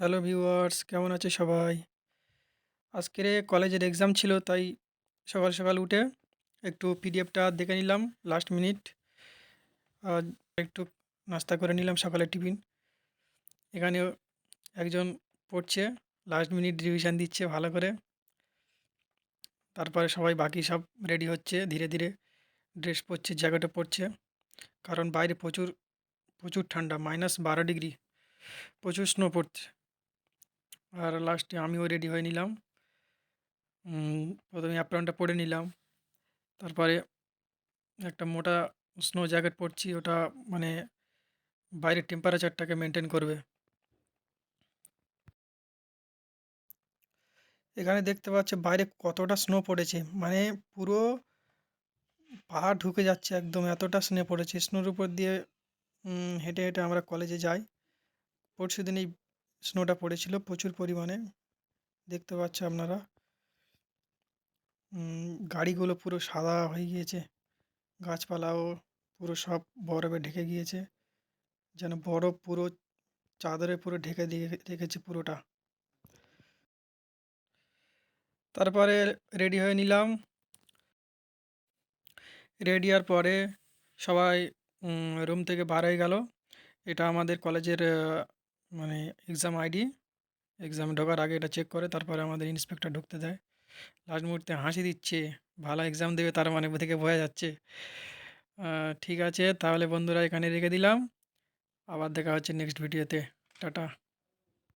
Hello viewers, কেমন আছে সবাই? আজকের কলেজের এক্সাম ছিল, তাই সকাল সকাল উঠে একটু পিডিএফটা দেখে নিলাম লাস্ট মিনিট আর একটু নাস্তা করে নিলাম সকালে টিফিন। এখানে একজন পড়ছে লাস্ট মিনিট রিভিশন দিচ্ছে ভালো করে। তারপরে সবাই বাকি সব রেডি হচ্ছে, ধীরে ধীরে ড্রেস পরছে জ্যাকেটও পরছে। কারণ বাইরে প্রচুর প্রচুর ঠান্ডা মাইনাস বারো ডিগ্রি প্রচুর স্নো পড়ছে। আর লাস্টে আমিও রেডি হয়ে নিলাম। প্রথমে অ্যাপ্রনটা পরে নিলাম। তারপরে একটা মোটা স্নো জ্যাকেট পরছি, ওটা মানে বাইরের টেম্পারেচারটাকে মেনটেন করবে। এখানে দেখতে পাচ্ছে বাইরে কতটা স্নো পড়েছে মানে পুরো পাহাড় ঢুকে যাচ্ছে একদম, এতটা স্নো পড়েছে। স্নোর উপর দিয়ে হেঁটে হেঁটে আমরা কলেজে যাই। পরশু দিন এই স্নোটা পড়েছিল প্রচুর পরিমাণে। দেখতে পাচ্ছ আপনারা। গাড়িগুলো পুরো সাদা হয়ে গিয়েছে। গাছপালাও পুরো সব বরফে ঢেকে গিয়েছে। যেন বরফ পুরো চাদরে পুরো ঢেকে দিয়ে রেখেছে পুরোটা। তারপরে রেডি হয়ে নিলাম। রেডি হওয়ার পরে সবাই রুম থেকে বার হয়ে গেল। এটা আমাদের কলেজের মানে এক্সাম আইডি এক্সাম ঢোকার আগে এটা চেক করে, তারপরে আমাদের ইন্সপেক্টর ঢুকতে দেয়। লাস্ট মুহূর্তে হাসি দিচ্ছে, ভালো এক্সাম দেবে তার মানে থেকে বোঝা যাচ্ছে। ঠিক আছে, তাহলে বন্ধুরা এখানে রেখে দিলাম। আবার দেখা হচ্ছে নেক্সট ভিডিওতে টাটা।